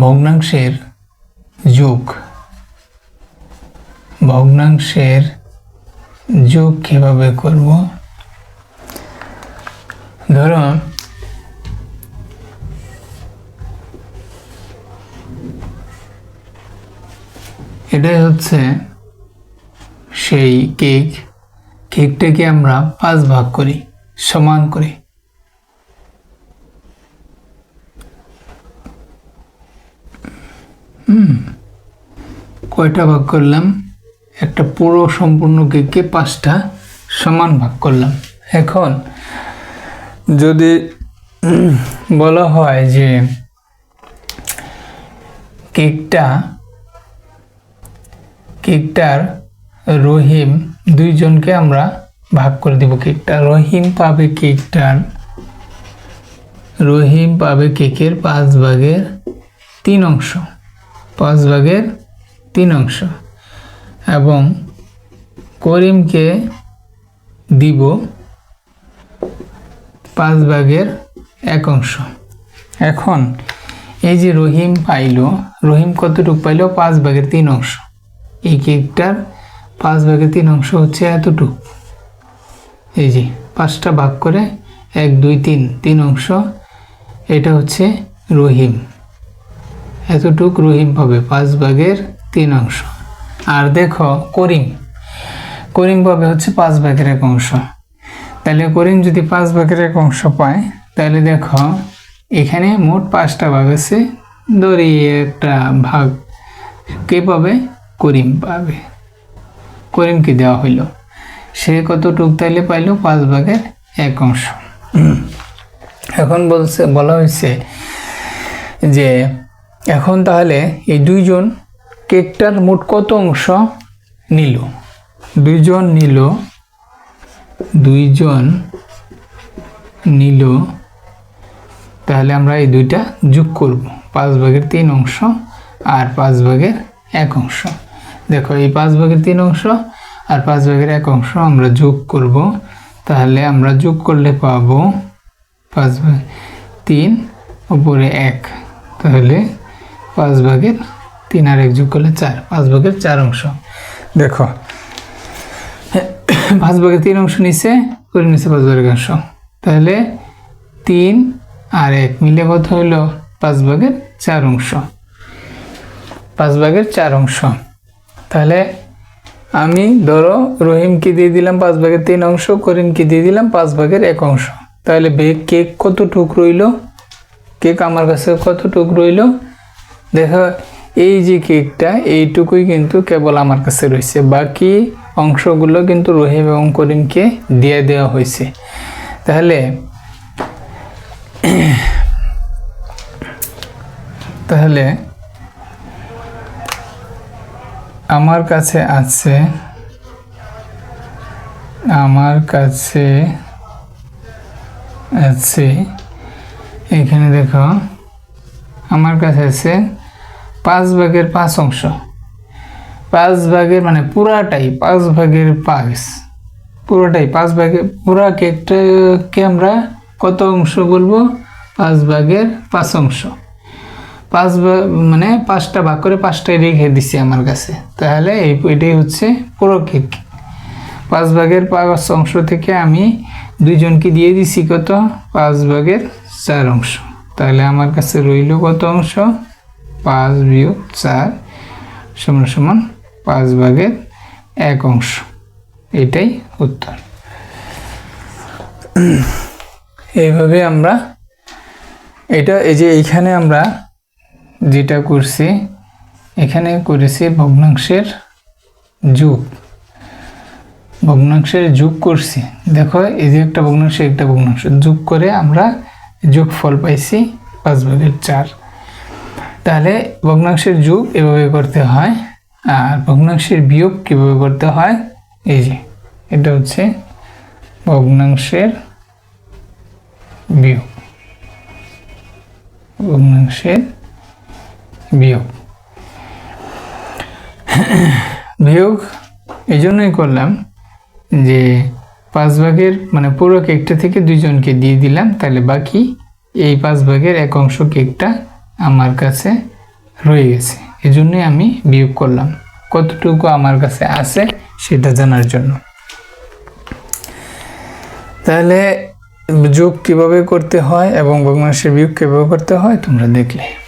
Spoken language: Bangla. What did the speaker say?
ভগ্নাংশের যোগ। ভগ্নাংশের যোগ কীভাবে করব? ধরো এটাই হচ্ছে সেই কেক। কেকটাকে আমরা পাঁচ ভাগ করি, সমান করে। কয়টা ভাগ করলাম? একটা পুরো সম্পূর্ণ কেককে পাঁচটা সমান ভাগ করলাম। এখন যদি বলা হয় যে কেকটা কেকটার রহিম দুইজনকে আমরা ভাগ করে দিব কেকটা। রহিম পাবে কেকটার, রহিম পাবে কেকের পাঁচ ভাগের তিন অংশ। পাঁচ ভাগের তিন অংশ। এবং করিমকে দিব পাঁচ ভাগের এক অংশ। এখন এই যে রহিম পাইলো, রহিম কতটুকু পাইলো? পাঁচ ভাগের তিন অংশ। এই কেকটার পাঁচ ভাগের তিন অংশ হচ্ছে এতটুকু। এই যে পাঁচটা ভাগ করে এক, দুই, তিন তিন অংশ। এটা হচ্ছে রহিম। এতটুক রহিম পাবে পাঁচ ভাগের তিন অংশ। আর দেখো, করিম। করিম পাবে হচ্ছে পাঁচ ভাগের এক অংশ। তাহলে করিম যদি পাঁচ ভাগের এক অংশ পায়, তাহলে দেখো, এখানে মোট পাঁচটা ভাগ আছে ধরি একটা ভাগ কে পাবে? করিম পাবে। করিমকে দেওয়া হইল। সে কতটুক তাইলে পাইল? পাঁচ ভাগের এক অংশ। এখন বলছে, বলা হয়েছে যে এখন তাহলে এই দুইজন কেকটার মোট কত অংশ নিল? দুইজন নিল দুইজন নিল। তাহলে আমরা এই দুইটা যোগ করব। পাঁচ ভাগের তিন অংশ আর পাঁচ ভাগের এক অংশ। দেখো, এই পাঁচ ভাগের তিন অংশ আর পাঁচ ভাগের এক অংশ আমরা যোগ করব। তাহলে আমরা যোগ করলে পাবো পাঁচ ভাগ তিন, উপরে এক। তাহলে পাঁচ ভাগের তিন আর এক যোগ করলে চার, পাঁচ ভাগের চার অংশ। দেখো, পাঁচ ভাগের তিন অংশ নিচে, করে নিচে পাঁচ ভাগের অংশ। তাহলে তিন আর এক মিলে কত হইল পাঁচ ভাগের চার অংশ। পাঁচ ভাগের চার অংশ। তাহলে আমি ধরো রহিমকে দিয়ে দিলাম পাঁচ ভাগের তিন অংশ করিমকে দিয়ে দিলাম পাঁচ ভাগের এক অংশ। তাহলে বে- কেক কতটুক রইল? কেক আমার কাছে কতটুক রইল? দেখো, এই যে কেকটা, এইটুকুই কিন্তু কেবল আমার কাছে রয়েছে। বাকি অংশগুলো কিন্তু রহিম এবং করিমকে দিয়ে দেওয়া হয়েছে। তাহলে তাহলে আমার কাছে আছে, আমার কাছে আছে, এখানে দেখো, আমার কাছে আছে পাঁচ ভাগের পাঁচ অংশ। পাঁচ ভাগের মানে পুরাটাই পাঁচ ভাগের পাঁচ। পুরোটাই পাঁচ ভাগে পুরা কেকটাকে আমরা? কত অংশ বলব? পাঁচ ভাগের পাঁচ অংশ। পাঁচ ভাগ মানে পাঁচটা ভাগ করে পাঁচটাই রেখে দিছি আমার কাছে। তাহলে এই এটাই হচ্ছে পুরো কেক পাঁচ ভাগের পাঁচ অংশ থেকে আমি দুইজনকে দিয়ে দিছি কত? পাঁচ ভাগের চার অংশ। তাহলে আমার কাছে রইল কত অংশ? পাঁচ বিয়োগ চার সমান সমান পাঁচ ভাগের এক অংশ। এটাই উত্তর। এইভাবে আমরা এটা এই যে এইখানে আমরা যেটা করছি, এখানে করেছি ভগ্নাংশের যুগ। ভগ্নাংশের যোগ করছি। দেখো, এই যে একটা ভগ্নাংশ একটা ভগ্নাংশ। যোগ করে আমরা যোগ ফল পাইছি পাঁচ ভাগের চার। তাহলে ভগ্নাংশের যোগ এভাবে করতে হয়, আর ভগ্নাংশের বিয়োগ কীভাবে করতে হয়? এই যে, এটা হচ্ছে ভগ্নাংশের বিয়োগ। ভগ্নাংশের বিয়োগ। বিয়োগ এই জন্যই করলাম যে পাঁচ ভাগের মানে পুরো কেকটা থেকে দুইজনকে দিয়ে দিলাম, তাহলে বাকি এই পাঁচ ভাগের এক অংশ কেকটা আমার কাছে রয়ে গেছে। এজন্যই জন্যই আমি বিয়োগ করলাম। কতটুকু আমার কাছে আছে সেটা জানার জন্য। তাহলে যোগ কীভাবে করতে হয় এবং ভগ্নাংশের বিয়োগ কীভাবে করতে হয় তোমরা দেখলে।